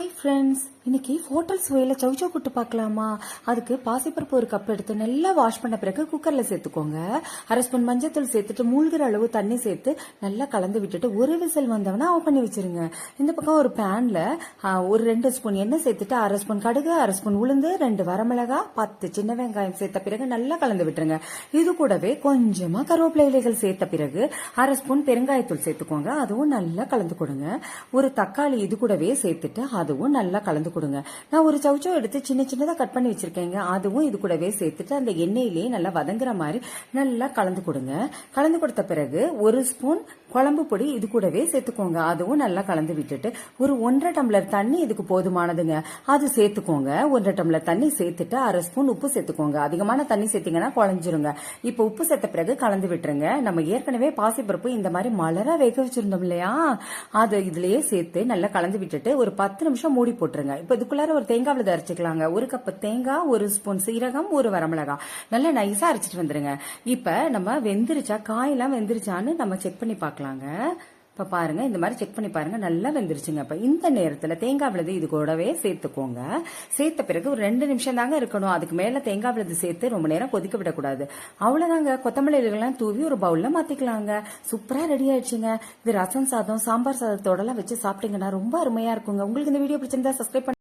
I friends இன்னைக்கு hotel சுவையில் சவுச்சோ கூட்டு பார்க்கலாமா? அதுக்கு பாசிப்பருப்பு ஒரு கப் எடுத்து நல்லா வாஷ் பண்ண பிறகு குக்கரில் சேர்த்துக்கோங்க. அரை ஸ்பூன் மஞ்சத்தூள் சேர்த்துட்டு மூழ்கிற அளவு தண்ணி சேர்த்து நல்லா கலந்து விட்டுட்டு ஒரு விசில் வந்தவனா ஆஃப் பண்ணி வச்சிருங்க. இந்த பக்கம் ஒரு பேனில் ஒரு ரெண்டு ஸ்பூன் எண்ணெய் சேர்த்துட்டு அரை ஸ்பூன் கடுகு அரை ஸ்பூன் உளுந்து ரெண்டு வரமிளகா பத்து சின்ன வெங்காயம் சேர்த்த பிறகு நல்லா கலந்து விட்டுருங்க. இது கூடவே கொஞ்சமாக கருவேப்பிலை இலைகள் சேர்த்த பிறகு அரை ஸ்பூன் பெருங்காயத்தூள் சேர்த்துக்கோங்க. அதுவும் நல்லா கலந்து கொடுங்க. ஒரு தக்காளி இது கூடவே சேர்த்துட்டு அதுவும் நல்லா கலந்து கொடுங்க. நான் ஒரு சவுச்சோ எடுத்து சின்ன சின்னதாக கட் பண்ணி வச்சிருக்கேங்க. அதுவும் இது கூடவே சேர்த்துட்டு அந்த எண்ணெயிலேயே நல்லா வதங்குற மாதிரி நல்லா கலந்து கொடுங்க. கலந்து கொடுத்த பிறகு ஒரு ஸ்பூன் குழம்பு பொடி இது கூடவே சேர்த்துக்கோங்க. அதுவும் நல்லா கலந்து விட்டுட்டு ஒரு ஒன்றரை டம்ளர் தண்ணி இதுக்கு போதுமானதுங்க. அது சேர்த்துக்கோங்க. ஒன்றரை டம்ளர் தண்ணி சேர்த்துட்டு அரை ஸ்பூன் உப்பு சேர்த்துக்கோங்க. அதிகமான தண்ணி சேர்த்தீங்கன்னா குழஞ்சிருங்க. இப்போ உப்பு சேர்த்த பிறகு கலந்து விட்டுருங்க. நம்ம ஏற்கனவே பாசிப்பருப்பு இந்த மாதிரி மலராக வேக வச்சிருந்தோம் இல்லையா? அது இதுலயே சேர்த்து நல்லா கலந்து விட்டுட்டு ஒரு பத்து நிமிஷம் மூடி போட்டுருங்க. இப்போ இதுக்குள்ளார ஒரு தேங்காய் விழுத அரைச்சிக்கலாங்க. ஒரு கப் தேங்காய் ஒரு ஸ்பூன் சீரகம் ஒரு வரமிளகாய். நல்லா நைஸா அரைச்சிட்டு வந்துருங்க. இப்போ நம்ம வெந்திருச்சா காயெல்லாம் வெந்திருச்சான்னு நம்ம செக் பண்ணி பார்க்கலாங்க. இப்போ பாருங்க இந்த மாதிரி செக் பண்ணி பாருங்க நல்லா வெந்துருச்சுங்க. இப்போ இந்த நேரத்தில் தேங்காய் விழுது இது கூடவே சேர்த்துக்கோங்க. சேர்த்த பிறகு ஒரு ரெண்டு நிமிஷம் தாங்க இருக்கணும். அதுக்கு மேலே தேங்காய் விழுது சேர்த்து ரொம்ப நேரம் கொதிக்க விடக்கூடாது. அவ்வளோதாங்க கொத்தமல்லி இலைகள்லாம் தூவி ஒரு பவுலில் மாற்றிக்கலாங்க சூப்பராக ரெடி ஆயிடுச்சுங்க. இது ரசம் சாதம் சாம்பார் சாதத்தோடலாம் வச்சு சாப்பிட்டீங்கன்னா ரொம்ப அருமையாக இருக்குங்க. உங்களுக்கு இந்த வீடியோ பிடிச்சிருந்தா சப்ஸ்கிரைப் பண்ணி